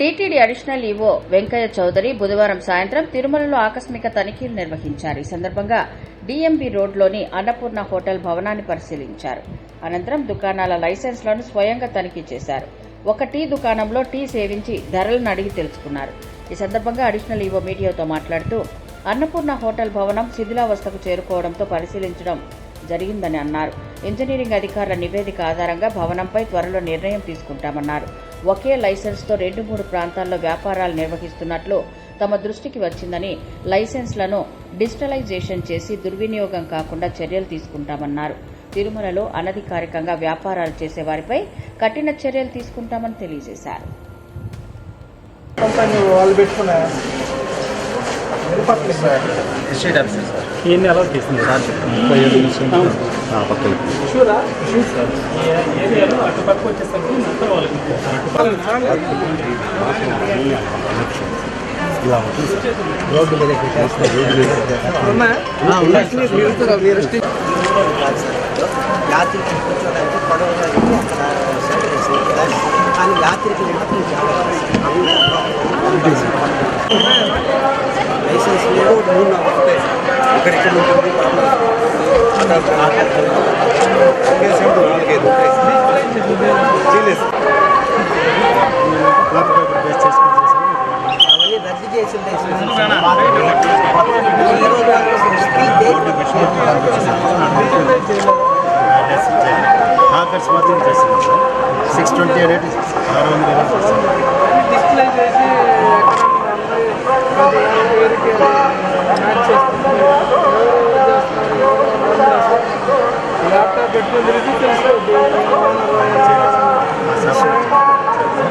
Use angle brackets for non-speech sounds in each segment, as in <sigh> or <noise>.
TTD additional EO Venkaiah Chowdary బుధవారం సాయంత్రం తిరుమలలో ఆకస్మిక తనిఖీలు నిర్వహించారు. ఈ సందర్భంగా డిఎంబి రోడ్లోని అన్నపూర్ణ హోటల్ భవనాన్ని పరిశీలించారు. అనంతరం దుకాణాల లైసెన్స్లను స్వయంగా తనిఖీ చేశారు. ఒక టీ దుకాణంలో టీ సేవించి ధరలను అడిగి తెలుసుకున్నారు. ఈ సందర్భంగా అడిషనల్ ఈవో మీడియాతో మాట్లాడుతూ అన్నపూర్ణ హోటల్ భవనం శిథిలావస్థకు చేరుకోవడంతో పరిశీలించడం జరిగిందని అన్నారు. ఇంజనీరింగ్ అధికారుల నివేదిక ఆధారంగా భవనంపై త్వరలో నిర్ణయం తీసుకుంటామన్నారు. ఒకే లైసెన్స్తో రెండు మూడు ప్రాంతాల్లో వ్యాపారాలు నిర్వహిస్తున్నట్లు తమ దృష్టికి వచ్చిందని లైసెన్స్లను డిజిటలైజేషన్ చేసి దుర్వినియోగం కాకుండా చర్యలు తీసుకుంటామన్నారు. తిరుమలలో అనధికారికంగా వ్యాపారాలు చేసే వారిపై కఠిన చర్యలు తీసుకుంటామని తెలియజేశారు. కంపెనీ వాళ్ళు మొత్తం వాళ్ళకి ఇలా ఉంటుంది రోడ్డు మీద రోడ్డు యాత్రికులు కూర్చోడానికి కానీ లైసెన్స్ లేదు మూడు ఇక్కడ ఇక్కడ ఉంటుంది హాకర్స్ మాత్రం చేస్తున్నాం సార్ సిక్స్ ట్వంటీ ఎయిట్ ఆరు వందల ఇరవై చేస్తాం. డిస్ప్లే చేసి ఎక్కడ పేరుకి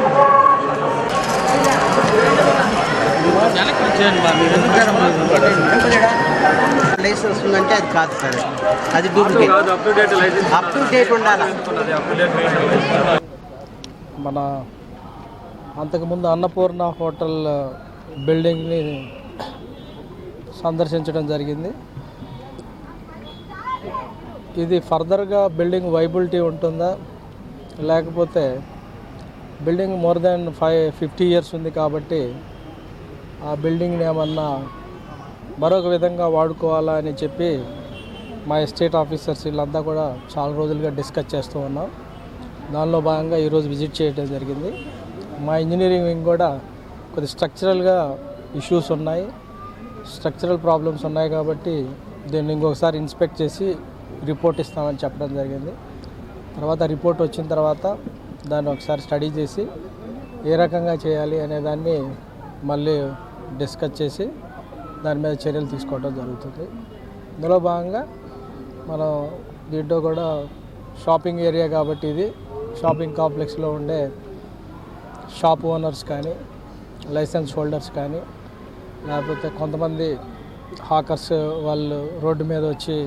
మ్యాచ్ లైసెన్స్ ఉందంటే అది కాదు సార్. అది డూప్లికేట్ అప్ టు డేట్ ఉండాలి? మన అంతకుముందు అన్నపూర్ణ హోటల్ బిల్డింగ్ని సందర్శించడం జరిగింది. ఇది ఫర్దర్గా బిల్డింగ్ వైబిలిటీ ఉంటుందా? లేకపోతే building more than five fifty years ఉంది కాబట్టి ఆ బిల్డింగ్ని ఏమన్నా మరొక విధంగా వాడుకోవాలా అని చెప్పి మా ఎస్టేట్ ఆఫీసర్స్ వీళ్ళంతా కూడా చాలా రోజులుగా డిస్కస్ చేస్తూ ఉన్నాం. దానిలో భాగంగా ఈరోజు విజిట్ చేయడం జరిగింది. మా ఇంజనీరింగ్ వింగ్ కూడా కొద్ది స్ట్రక్చరల్గా ఇష్యూస్ ఉన్నాయి. స్ట్రక్చరల్ ప్రాబ్లమ్స్ ఉన్నాయి కాబట్టి దీన్ని ఇంకొకసారి ఇన్స్పెక్ట్ చేసి రిపోర్ట్ ఇస్తామని చెప్పడం జరిగింది. తర్వాత రిపోర్ట్ వచ్చిన తర్వాత దాన్ని ఒకసారి స్టడీ చేసి ఏ రకంగా చేయాలి అనే దాన్ని మళ్ళీ డిస్కస్ చేసి దాని మీద చర్యలు తీసుకోవడం జరుగుతుంది. ఇందులో భాగంగా మనం దీంట్లో కూడా షాపింగ్ ఏరియా కాబట్టి ఇది షాపింగ్ కాంప్లెక్స్లో ఉండే షాప్ ఓనర్స్ కానీ లైసెన్స్ హోల్డర్స్ కానీ లేకపోతే కొంతమంది హాకర్స్ వాళ్ళు రోడ్డు మీద వచ్చి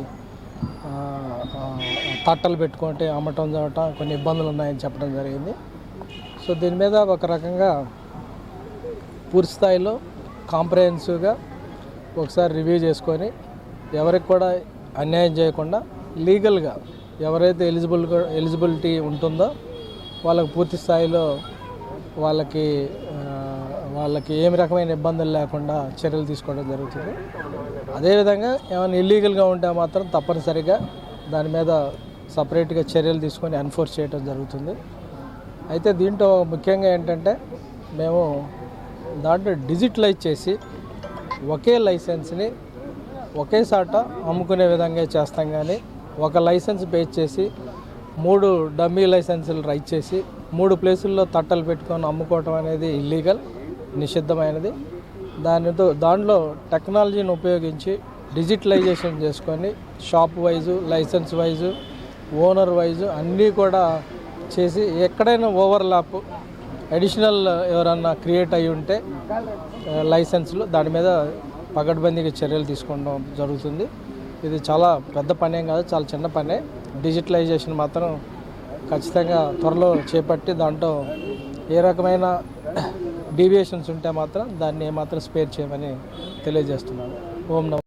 తట్టలు పెట్టుకుంటే అమ్మటం చదవటం కొన్ని ఇబ్బందులు ఉన్నాయని చెప్పడం జరిగింది. సో దీని మీద ఒక రకంగా పూర్తి స్థాయిలో కాంప్రహెన్సివ్గా ఒకసారి రివ్యూ చేసుకొని ఎవరికి కూడా అన్యాయం చేయకుండా లీగల్గా ఎవరైతే ఎలిజిబుల్ ఎలిజిబిలిటీ ఉంటుందో వాళ్ళకి పూర్తి స్థాయిలో వాళ్ళకి వాళ్ళకి ఏమి రకమైన ఇబ్బందులు లేకుండా చర్యలు తీసుకోవడం జరుగుతుంది. అదేవిధంగా ఏమైనా ఇల్లీగల్గా ఉంటే మాత్రం తప్పనిసరిగా దాని మీద సపరేట్గా చర్యలు తీసుకొని ఎన్ఫోర్స్ చేయడం జరుగుతుంది. అయితే దీంట్లో ముఖ్యంగా ఏంటంటే మేము దాంట్లో డిజిటలైజ్ చేసి ఒకే లైసెన్స్ని ఒకేసాట అమ్ముకునే విధంగా చేస్తాం కానీ ఒక లైసెన్స్ బేస్ చేసి మూడు డమ్మీ లైసెన్సులు రైట్ చేసి మూడు ప్లేసుల్లో తట్టలు పెట్టుకొని అమ్ముకోవటం అనేది ఇల్లీగల్ నిషిద్ధమైనది. దానితో దాంట్లో టెక్నాలజీని ఉపయోగించి డిజిటలైజేషన్ చేసుకొని shop wise licence wise owner wise అన్నీ కూడా చేసి ఎక్కడైనా ఓవర్లాప్ అడిషనల్ uh, ఎవరన్నా క్రియేట్ అయి ఉంటే uh, లైసెన్స్లు దాని మీద పగడ్బందీకి చర్యలు తీసుకోవడం జరుగుతుంది. ఇది చాలా పెద్ద పని ఏం కాదు చాలా చిన్న పనే. డిజిటలైజేషన్ మాత్రం ఖచ్చితంగా త్వరలో చేపట్టి దాంట్లో ఏ రకమైన <coughs> డీవియేషన్స్ ఉంటే మాత్రం దాన్ని ఏమాత్రం స్పేర్ చేయమని తెలియజేస్తున్నాను. ఓం నమ